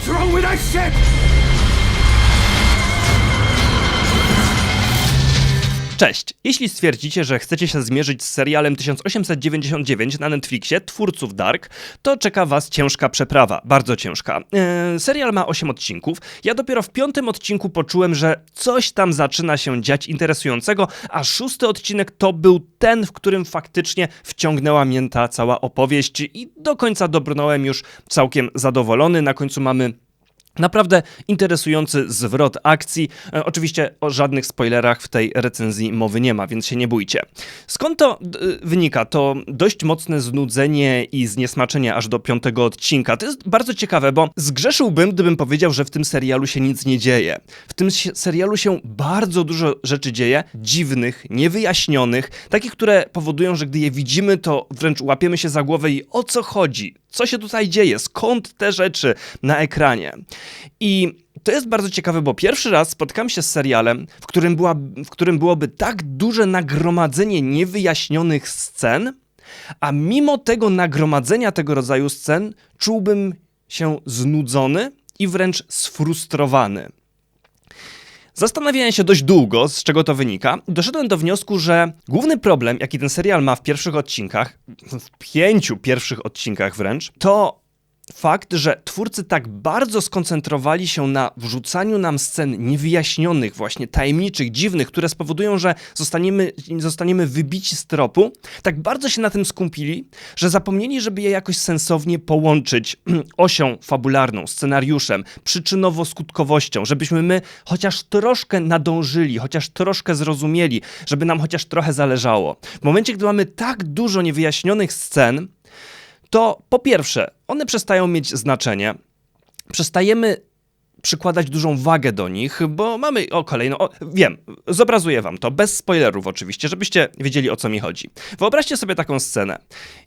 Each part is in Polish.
What's wrong with that ship? Cześć! Jeśli stwierdzicie, że chcecie się zmierzyć z serialem 1899 na Netflixie, twórców Dark, to czeka was ciężka przeprawa, bardzo ciężka. Eee, serial ma 8 odcinków. Ja dopiero w piątym odcinku poczułem, że coś tam zaczyna się dziać interesującego, a szósty odcinek to był ten, w którym faktycznie wciągnęła mnie ta cała opowieść i do końca dobrnąłem już całkiem zadowolony. Na końcu mamy Naprawdę interesujący zwrot akcji. E, oczywiście o żadnych spoilerach w tej recenzji mowy nie ma, więc się nie bójcie. Skąd to d- wynika? To dość mocne znudzenie i zniesmaczenie aż do piątego odcinka. To jest bardzo ciekawe, bo zgrzeszyłbym, gdybym powiedział, że w tym serialu się nic nie dzieje. W tym serialu się bardzo dużo rzeczy dzieje, dziwnych, niewyjaśnionych, takich, które powodują, że gdy je widzimy, to wręcz łapiemy się za głowę i o co chodzi? Co się tutaj dzieje? Skąd te rzeczy na ekranie? I to jest bardzo ciekawe, bo pierwszy raz spotkałem się z serialem, w którym, była, w którym byłoby tak duże nagromadzenie niewyjaśnionych scen, a mimo tego nagromadzenia tego rodzaju scen czułbym się znudzony i wręcz sfrustrowany. Zastanawiałem się dość długo, z czego to wynika. Doszedłem do wniosku, że główny problem, jaki ten serial ma w pierwszych odcinkach, w pięciu pierwszych odcinkach wręcz, to fakt, że twórcy tak bardzo skoncentrowali się na wrzucaniu nam scen niewyjaśnionych, właśnie tajemniczych, dziwnych, które spowodują, że zostaniemy, zostaniemy wybici z tropu, tak bardzo się na tym skupili, że zapomnieli, żeby je jakoś sensownie połączyć osią fabularną, scenariuszem, przyczynowo-skutkowością, żebyśmy my chociaż troszkę nadążyli, chociaż troszkę zrozumieli, żeby nam chociaż trochę zależało. W momencie, gdy mamy tak dużo niewyjaśnionych scen, to po pierwsze, one przestają mieć znaczenie. Przestajemy przykładać dużą wagę do nich, bo mamy o kolejną. O, wiem, zobrazuję wam to, bez spoilerów oczywiście, żebyście wiedzieli o co mi chodzi. Wyobraźcie sobie taką scenę.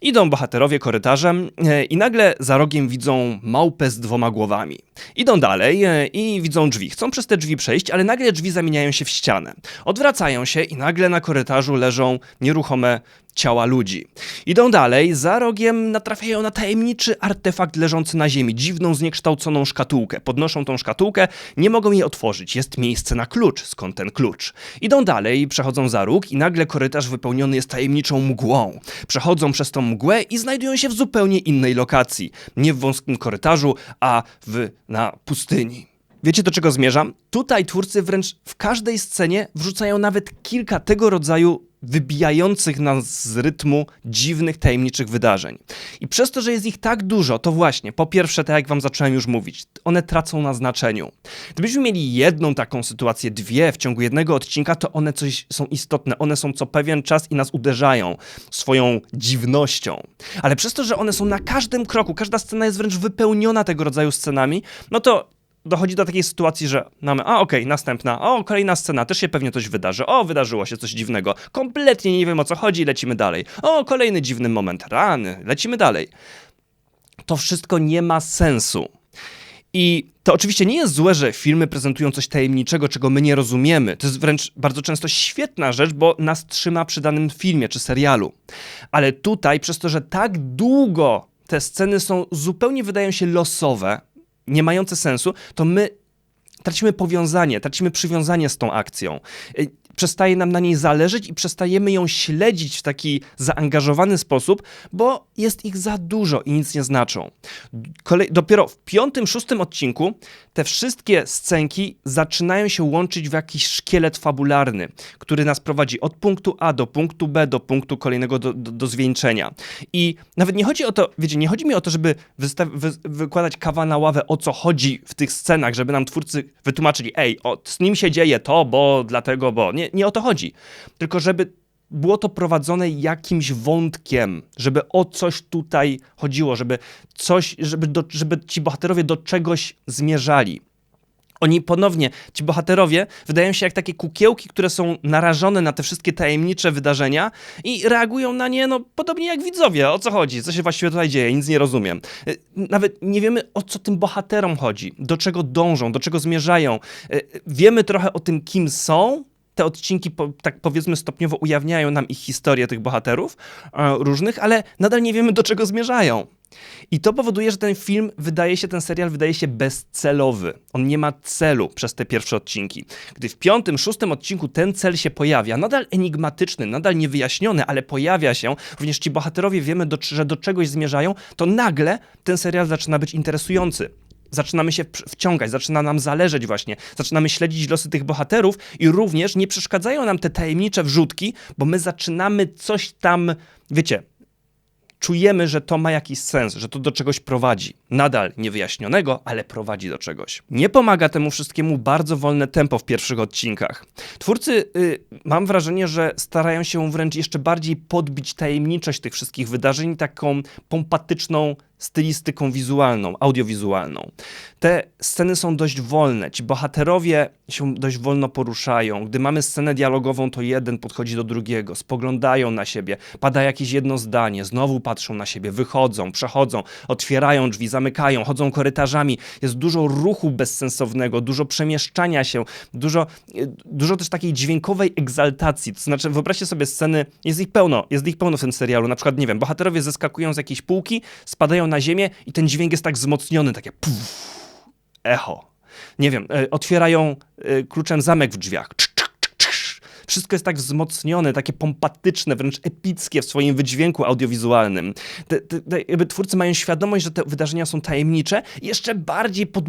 Idą bohaterowie korytarzem e, i nagle za rogiem widzą małpę z dwoma głowami. Idą dalej e, i widzą drzwi. Chcą przez te drzwi przejść, ale nagle drzwi zamieniają się w ścianę. Odwracają się i nagle na korytarzu leżą nieruchome ciała ludzi. Idą dalej, za rogiem natrafiają na tajemniczy artefakt leżący na ziemi, dziwną, zniekształconą szkatułkę. Podnoszą tą szkatułkę, nie mogą jej otworzyć. Jest miejsce na klucz. Skąd ten klucz? Idą dalej, przechodzą za róg i nagle korytarz wypełniony jest tajemniczą mgłą. Przechodzą przez tą mgłę i znajdują się w zupełnie innej lokacji. Nie w wąskim korytarzu, a w, na pustyni. Wiecie do czego zmierzam? Tutaj twórcy wręcz w każdej scenie wrzucają nawet kilka tego rodzaju wybijających nas z rytmu dziwnych, tajemniczych wydarzeń. I przez to, że jest ich tak dużo, to właśnie, po pierwsze, tak jak wam zacząłem już mówić, one tracą na znaczeniu. Gdybyśmy mieli jedną taką sytuację, dwie w ciągu jednego odcinka, to one coś są istotne, one są co pewien czas i nas uderzają swoją dziwnością. Ale przez to, że one są na każdym kroku, każda scena jest wręcz wypełniona tego rodzaju scenami, no to dochodzi do takiej sytuacji, że mamy, a okej, następna, o, kolejna scena, też się pewnie coś wydarzy, o, wydarzyło się coś dziwnego, kompletnie nie wiem o co chodzi, lecimy dalej, o, kolejny dziwny moment, rany, lecimy dalej. To wszystko nie ma sensu. I to oczywiście nie jest złe, że filmy prezentują coś tajemniczego, czego my nie rozumiemy. To jest wręcz bardzo często świetna rzecz, bo nas trzyma przy danym filmie czy serialu. Ale tutaj, przez to, że tak długo te sceny są zupełnie, wydają się losowe, nie mające sensu, to my tracimy powiązanie, tracimy przywiązanie z tą akcją. Przestaje nam na niej zależeć i przestajemy ją śledzić w taki zaangażowany sposób, bo jest ich za dużo i nic nie znaczą. Kolej, dopiero w piątym, szóstym odcinku te wszystkie scenki zaczynają się łączyć w jakiś szkielet fabularny, który nas prowadzi od punktu A do punktu B, do punktu kolejnego do, do, do zwieńczenia. I nawet nie chodzi o to, wiecie, nie chodzi mi o to, żeby wy, wykładać kawa na ławę, o co chodzi w tych scenach, żeby nam twórcy wytłumaczyli, ej, o, z nim się dzieje to, bo dlatego, bo. Nie, nie o to chodzi. Tylko żeby było to prowadzone jakimś wątkiem, żeby o coś tutaj chodziło, żeby coś, żeby, do, żeby ci bohaterowie do czegoś zmierzali. Oni ponownie, ci bohaterowie, wydają się jak takie kukiełki, które są narażone na te wszystkie tajemnicze wydarzenia i reagują na nie, no, podobnie jak widzowie. O co chodzi? Co się właściwie tutaj dzieje? Nic nie rozumiem. Y, Nawet nie wiemy, o co tym bohaterom chodzi, do czego dążą, do czego zmierzają. Y, Wiemy trochę o tym, kim są, te odcinki, po, tak powiedzmy, stopniowo ujawniają nam ich historię tych bohaterów e, różnych, ale nadal nie wiemy, do czego zmierzają. I to powoduje, że ten film wydaje się, ten serial wydaje się bezcelowy. On nie ma celu przez te pierwsze odcinki. Gdy w piątym, szóstym odcinku ten cel się pojawia, nadal enigmatyczny, nadal niewyjaśniony, ale pojawia się, również ci bohaterowie wiemy, do, że do czegoś zmierzają, to nagle ten serial zaczyna być interesujący zaczynamy się wciągać, zaczyna nam zależeć właśnie, zaczynamy śledzić losy tych bohaterów i również nie przeszkadzają nam te tajemnicze wrzutki, bo my zaczynamy coś tam, wiecie, czujemy, że to ma jakiś sens, że to do czegoś prowadzi. Nadal niewyjaśnionego, ale prowadzi do czegoś. Nie pomaga temu wszystkiemu bardzo wolne tempo w pierwszych odcinkach. Twórcy, y, mam wrażenie, że starają się wręcz jeszcze bardziej podbić tajemniczość tych wszystkich wydarzeń taką pompatyczną stylistyką wizualną, audiowizualną. Te sceny są dość wolne, ci bohaterowie się dość wolno poruszają. Gdy mamy scenę dialogową, to jeden podchodzi do drugiego, spoglądają na siebie, pada jakieś jedno zdanie, znowu patrzą na siebie, wychodzą, przechodzą, otwierają drzwi, zamykają, chodzą korytarzami. Jest dużo ruchu bezsensownego, dużo przemieszczania się, dużo, dużo też takiej dźwiękowej egzaltacji. To znaczy, wyobraźcie sobie sceny, jest ich pełno, jest ich pełno w tym serialu. Na przykład, nie wiem, bohaterowie zeskakują z jakiejś półki, spadają na ziemię i ten dźwięk jest tak wzmocniony, takie puf, echo. Nie wiem, e, otwierają e, kluczem zamek w drzwiach. Wszystko jest tak wzmocnione, takie pompatyczne, wręcz epickie w swoim wydźwięku audiowizualnym. Te, te, te, twórcy mają świadomość, że te wydarzenia są tajemnicze i jeszcze bardziej pod,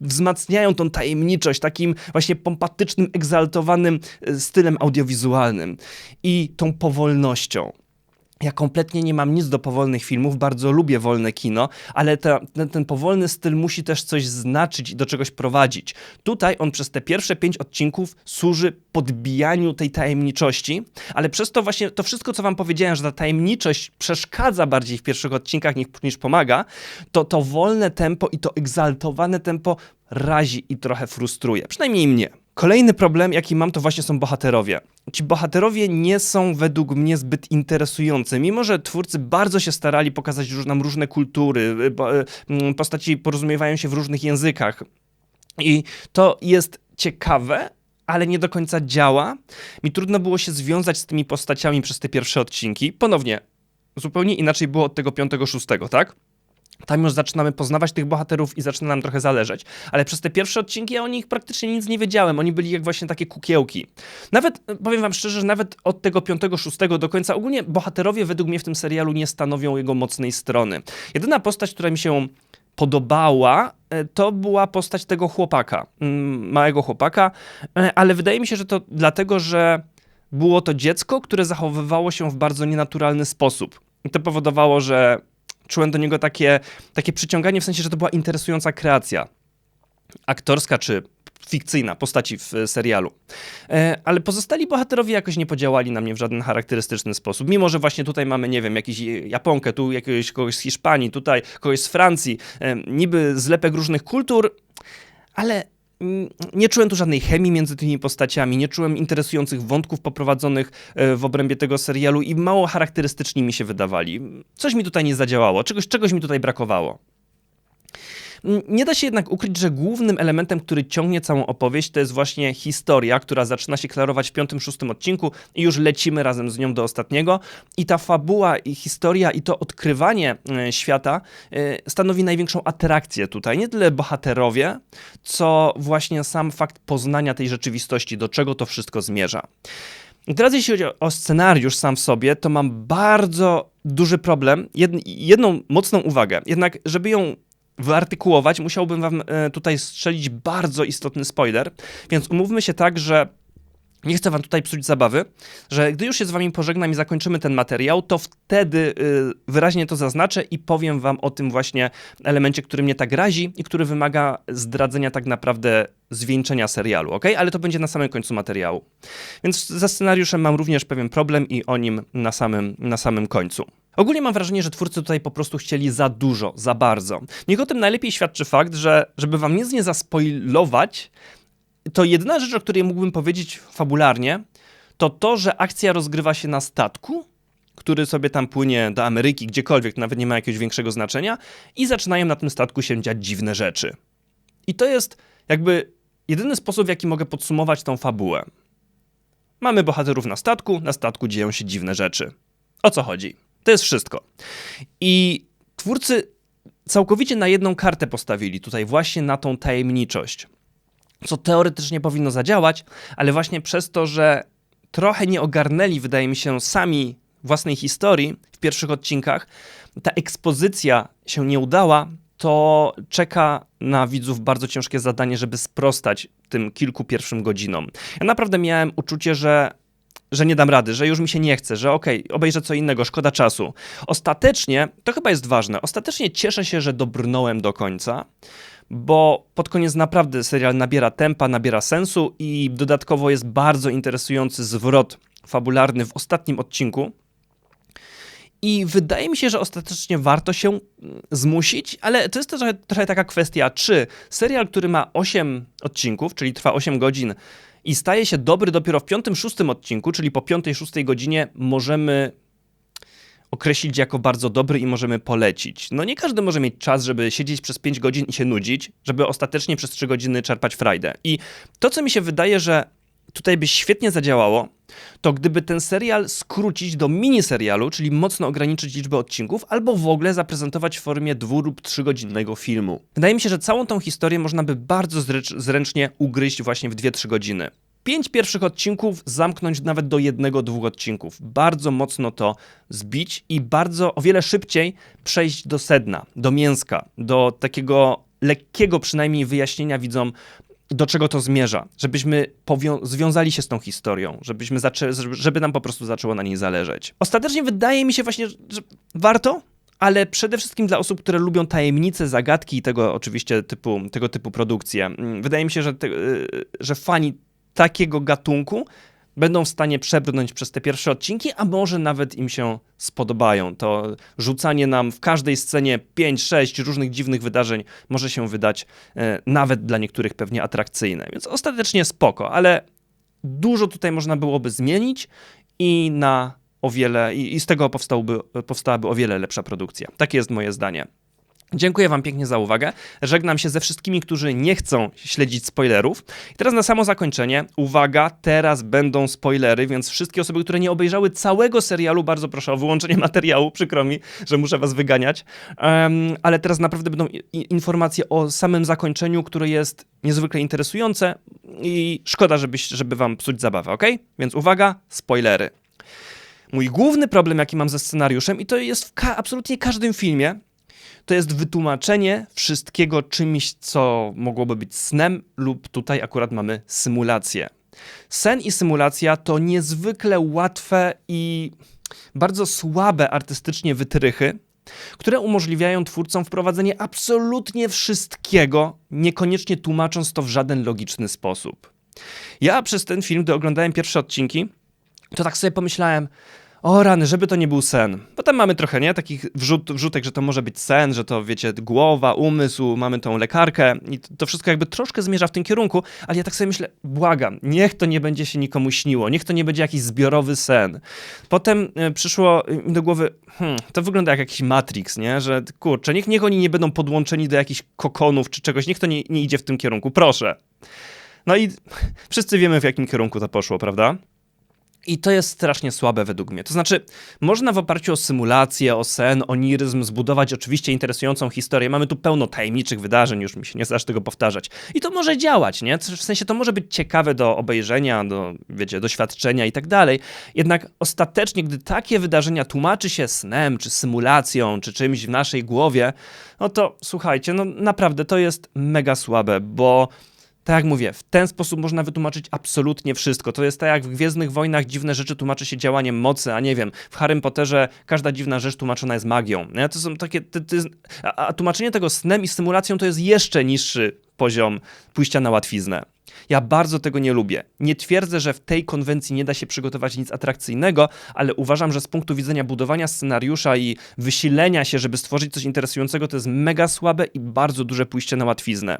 wzmacniają tą tajemniczość takim właśnie pompatycznym, egzaltowanym e, stylem audiowizualnym i tą powolnością. Ja kompletnie nie mam nic do powolnych filmów, bardzo lubię wolne kino, ale te, ten, ten, powolny styl musi też coś znaczyć i do czegoś prowadzić. Tutaj on przez te pierwsze pięć odcinków służy podbijaniu tej tajemniczości, ale przez to właśnie to wszystko, co wam powiedziałem, że ta tajemniczość przeszkadza bardziej w pierwszych odcinkach niż, niż pomaga, to to wolne tempo i to egzaltowane tempo razi i trochę frustruje. Przynajmniej mnie. Kolejny problem, jaki mam, to właśnie są bohaterowie. Ci bohaterowie nie są według mnie zbyt interesujący, mimo że twórcy bardzo się starali pokazać nam różne kultury, y, y, postaci porozumiewają się w różnych językach. I to jest ciekawe, ale nie do końca działa. Mi trudno było się związać z tymi postaciami przez te pierwsze odcinki. Ponownie, zupełnie inaczej było od tego piątego, szóstego, tak? Tam już zaczynamy poznawać tych bohaterów i zaczyna nam trochę zależeć. Ale przez te pierwsze odcinki ja o nich praktycznie nic nie wiedziałem. Oni byli jak właśnie takie kukiełki. Nawet, powiem wam szczerze, że nawet od tego piątego, szóstego do końca ogólnie bohaterowie według mnie w tym serialu nie stanowią jego mocnej strony. Jedyna postać, która mi się podobała, e, to była postać tego chłopaka, mm, małego chłopaka, e, ale wydaje mi się, że to dlatego, że było to dziecko, które zachowywało się w bardzo nienaturalny sposób. I to powodowało, że czułem do niego takie, takie przyciąganie, w sensie, że to była interesująca kreacja aktorska czy fikcyjna postaci w serialu. E, ale pozostali bohaterowie jakoś nie podziałali na mnie w żaden charakterystyczny sposób. Mimo, że właśnie tutaj mamy, nie wiem, jakiś Japonkę, tu jakiegoś kogoś z Hiszpanii, tutaj kogoś z Francji, e, niby zlepek różnych kultur, ale nie czułem tu żadnej chemii między tymi postaciami, nie czułem interesujących wątków poprowadzonych e, w obrębie tego serialu i mało charakterystyczni mi się wydawali. Coś mi tutaj nie zadziałało, czegoś, czegoś mi tutaj brakowało. Nie da się jednak ukryć, że głównym elementem, który ciągnie całą opowieść, to jest właśnie historia, która zaczyna się klarować w piątym, szóstym odcinku i już lecimy razem z nią do ostatniego. I ta fabuła i historia i to odkrywanie e, świata e, stanowi największą atrakcję tutaj. Nie tyle bohaterowie, co właśnie sam fakt poznania tej rzeczywistości, do czego to wszystko zmierza. I teraz jeśli chodzi o scenariusz sam w sobie, to mam bardzo duży problem, jedną mocną uwagę. Jednak, żeby ją wyartykułować, musiałbym wam e, tutaj strzelić bardzo istotny spoiler, więc umówmy się tak, że nie chcę wam tutaj psuć zabawy, że gdy już się z wami pożegnam i zakończymy ten materiał, to wtedy y, wyraźnie to zaznaczę i powiem wam o tym właśnie elemencie, który mnie tak razi i który wymaga zdradzenia tak naprawdę zwieńczenia serialu, ok? Ale to będzie na samym końcu materiału. Więc ze scenariuszem mam również pewien problem i o nim na samym, na samym końcu. Ogólnie mam wrażenie, że twórcy tutaj po prostu chcieli za dużo, za bardzo. Niech o tym najlepiej świadczy fakt, że żeby wam nic nie zaspoilować, to jedyna rzecz, o której mógłbym powiedzieć fabularnie, to to, że akcja rozgrywa się na statku, który sobie tam płynie do Ameryki, gdziekolwiek, nawet nie ma jakiegoś większego znaczenia, i zaczynają na tym statku się dziać dziwne rzeczy. I to jest jakby jedyny sposób, w jaki mogę podsumować tą fabułę. Mamy bohaterów na statku, na statku dzieją się dziwne rzeczy. O co chodzi? To jest wszystko. I twórcy całkowicie na jedną kartę postawili tutaj właśnie na tą tajemniczość. Co teoretycznie powinno zadziałać, ale właśnie przez to, że trochę nie ogarnęli, wydaje mi się, sami własnej historii w pierwszych odcinkach, ta ekspozycja się nie udała, to czeka na widzów bardzo ciężkie zadanie, żeby sprostać tym kilku pierwszym godzinom. Ja naprawdę miałem uczucie, że że nie dam rady, że już mi się nie chce, że okej, okay, obejrzę co innego, szkoda czasu. Ostatecznie, to chyba jest ważne, ostatecznie cieszę się, że dobrnąłem do końca, bo pod koniec naprawdę serial nabiera tempa, nabiera sensu i dodatkowo jest bardzo interesujący zwrot fabularny w ostatnim odcinku. I wydaje mi się, że ostatecznie warto się mm, zmusić, ale to jest trochę, trochę taka kwestia, czy serial, który ma 8 odcinków, czyli trwa 8 godzin, i staje się dobry dopiero w piątym, szóstym odcinku, czyli po piątej, szóstej godzinie możemy określić jako bardzo dobry i możemy polecić. No nie każdy może mieć czas, żeby siedzieć przez 5 godzin i się nudzić, żeby ostatecznie przez 3 godziny czerpać frajdę. I to, co mi się wydaje, że tutaj by świetnie zadziałało, to gdyby ten serial skrócić do miniserialu, czyli mocno ograniczyć liczbę odcinków, albo w ogóle zaprezentować w formie dwu lub trzygodzinnego filmu. Wydaje mi się, że całą tą historię można by bardzo zręcznie ugryźć właśnie w 2-3 godziny. Pięć pierwszych odcinków zamknąć nawet do jednego, dwóch odcinków. Bardzo mocno to zbić i bardzo o wiele szybciej przejść do sedna, do mięska, do takiego lekkiego przynajmniej wyjaśnienia widzom, do czego to zmierza, żebyśmy związali się z tą historią, żebyśmy żeby nam po prostu zaczęło na niej zależeć. Ostatecznie wydaje mi się właśnie, że warto, ale przede wszystkim dla osób, które lubią tajemnice, zagadki i tego oczywiście typu, tego typu produkcje. Mm, wydaje mi się, że, te, y, że fani takiego gatunku będą w stanie przebrnąć przez te pierwsze odcinki, a może nawet im się spodobają. To rzucanie nam w każdej scenie 5-6 różnych dziwnych wydarzeń może się wydać e, nawet dla niektórych pewnie atrakcyjne. Więc ostatecznie spoko, ale dużo tutaj można byłoby zmienić i na o wiele, i, i z tego powstałby, powstałaby o wiele lepsza produkcja. Takie jest moje zdanie. Dziękuję Wam pięknie za uwagę. Żegnam się ze wszystkimi, którzy nie chcą śledzić spoilerów. I teraz na samo zakończenie, uwaga, teraz będą spoilery, więc wszystkie osoby, które nie obejrzały całego serialu, bardzo proszę o wyłączenie materiału. Przykro mi, że muszę Was wyganiać. Um, ale teraz naprawdę będą informacje o samym zakończeniu, które jest niezwykle interesujące i szkoda, żeby, żeby Wam psuć zabawę, ok? Więc uwaga, spoilery. Mój główny problem, jaki mam ze scenariuszem, i to jest w ka absolutnie każdym filmie, to jest wytłumaczenie wszystkiego czymś, co mogłoby być snem, lub tutaj akurat mamy symulację. Sen i symulacja to niezwykle łatwe i bardzo słabe artystycznie wytrychy, które umożliwiają twórcom wprowadzenie absolutnie wszystkiego, niekoniecznie tłumacząc to w żaden logiczny sposób. Ja przez ten film, gdy oglądałem pierwsze odcinki, to tak sobie pomyślałem, o rany, żeby to nie był sen. Potem mamy trochę, nie? Takich wrzut, wrzutek, że to może być sen, że to, wiecie, głowa, umysł, mamy tą lekarkę i to wszystko jakby troszkę zmierza w tym kierunku, ale ja tak sobie myślę, błagam, niech to nie będzie się nikomu śniło, niech to nie będzie jakiś zbiorowy sen. Potem y, przyszło mi do głowy, hmm, to wygląda jak jakiś Matrix, nie? Że kurczę, niech, niech oni nie będą podłączeni do jakichś kokonów czy czegoś, niech to nie, nie idzie w tym kierunku, proszę. No i wszyscy wiemy, w jakim kierunku to poszło, prawda? I to jest strasznie słabe według mnie. To znaczy, można w oparciu o symulację, o sen, o niryzm zbudować oczywiście interesującą historię. Mamy tu pełno tajemniczych wydarzeń, już mi się nie zdarzy tego powtarzać. I to może działać, nie? W sensie to może być ciekawe do obejrzenia, do, wiecie, doświadczenia i tak dalej. Jednak ostatecznie, gdy takie wydarzenia tłumaczy się snem, czy symulacją, czy czymś w naszej głowie, no to słuchajcie, no naprawdę to jest mega słabe, bo tak jak mówię, w ten sposób można wytłumaczyć absolutnie wszystko. To jest tak jak w Gwiezdnych Wojnach dziwne rzeczy tłumaczy się działaniem mocy, a nie wiem, w Harrym Potterze każda dziwna rzecz tłumaczona jest magią. To są takie, to, to jest, a, a tłumaczenie tego snem i symulacją to jest jeszcze niższy poziom pójścia na łatwiznę. Ja bardzo tego nie lubię. Nie twierdzę, że w tej konwencji nie da się przygotować nic atrakcyjnego, ale uważam, że z punktu widzenia budowania scenariusza i wysilenia się, żeby stworzyć coś interesującego, to jest mega słabe i bardzo duże pójście na łatwiznę.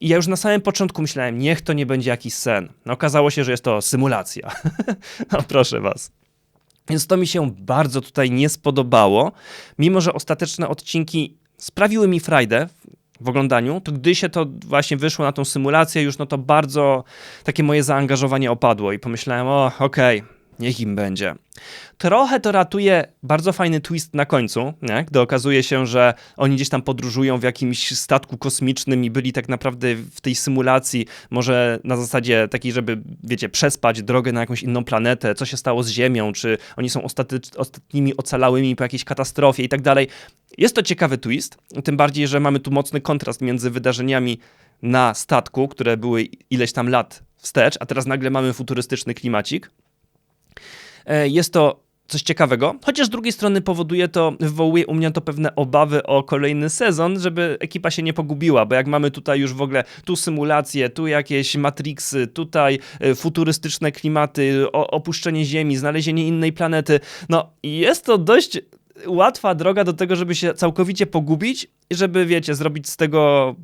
I ja już na samym początku myślałem, niech to nie będzie jakiś sen. No, okazało się, że jest to symulacja. no proszę was. Więc to mi się bardzo tutaj nie spodobało, mimo że ostateczne odcinki sprawiły mi frajdę, w oglądaniu, to gdy się to właśnie wyszło na tą symulację, już no to bardzo takie moje zaangażowanie opadło i pomyślałem, o, okej, niech im będzie. Trochę to ratuje bardzo fajny twist na końcu, nie? gdy okazuje się, że oni gdzieś tam podróżują w jakimś statku kosmicznym i byli tak naprawdę w tej symulacji, może na zasadzie takiej, żeby, wiecie, przespać drogę na jakąś inną planetę, co się stało z Ziemią, czy oni są ostatnimi ocalałymi po jakiejś katastrofie i tak dalej. Jest to ciekawy twist, tym bardziej, że mamy tu mocny kontrast między wydarzeniami na statku, które były ileś tam lat wstecz, a teraz nagle mamy futurystyczny klimacik. E, Jest to coś ciekawego, chociaż z drugiej strony powoduje to, wywołuje u mnie to pewne obawy o kolejny sezon, żeby ekipa się nie pogubiła, bo jak mamy tutaj już w ogóle tu symulacje, tu jakieś Matrixy, tutaj e, futurystyczne klimaty, opuszczenie Ziemi, znalezienie innej planety, no jest to dość łatwa droga do tego, żeby się całkowicie pogubić żeby, wiecie, zrobić z tego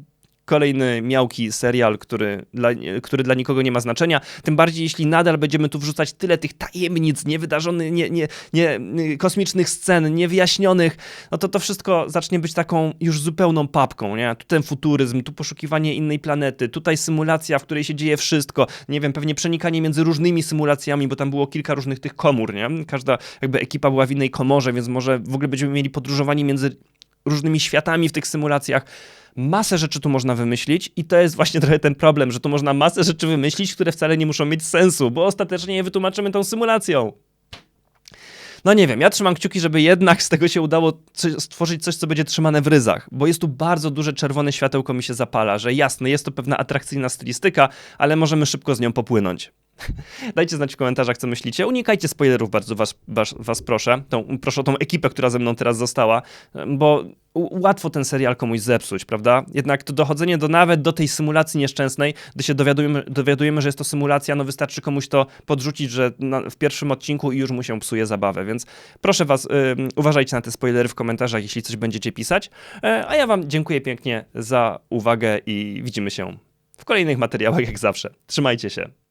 kolejny miałki serial, który dla, który dla nikogo nie ma znaczenia. Tym bardziej, jeśli nadal będziemy tu wrzucać tyle tych tajemnic, niewydarzonych, nie, nie, nie, kosmicznych scen, niewyjaśnionych, no to to wszystko zacznie być taką już zupełną papką, nie? Tu ten futuryzm, tu poszukiwanie innej planety, tutaj symulacja, w której się dzieje wszystko, nie wiem, pewnie przenikanie między różnymi symulacjami, bo tam było kilka różnych tych komór, nie? Każda jakby ekipa była w innej komorze, więc może w ogóle będziemy mieli podróżowanie między różnymi światami w tych symulacjach. Masę rzeczy tu można wymyślić i to jest właśnie trochę ten problem, że tu można masę rzeczy wymyślić, które wcale nie muszą mieć sensu, bo ostatecznie je wytłumaczymy tą symulacją. No nie wiem, ja trzymam kciuki, żeby jednak z tego się udało stworzyć coś, co będzie trzymane w ryzach, bo jest tu bardzo duże czerwone światełko mi się zapala, że jasne, jest to pewna atrakcyjna stylistyka, ale możemy szybko z nią popłynąć. Dajcie znać w komentarzach, co myślicie. Unikajcie spoilerów, bardzo was, was, was proszę. Tą, proszę o tą ekipę, która ze mną teraz została, bo łatwo ten serial komuś zepsuć, prawda? Jednak to dochodzenie do nawet do tej symulacji nieszczęsnej, gdy się dowiadujemy, dowiadujemy że jest to symulacja, no wystarczy komuś to podrzucić, że na, w pierwszym odcinku i już mu się psuje zabawę, więc proszę was, uważajcie na te spoilery w komentarzach, jeśli coś będziecie pisać. E, a ja wam dziękuję pięknie za uwagę i widzimy się w kolejnych materiałach jak zawsze. Trzymajcie się.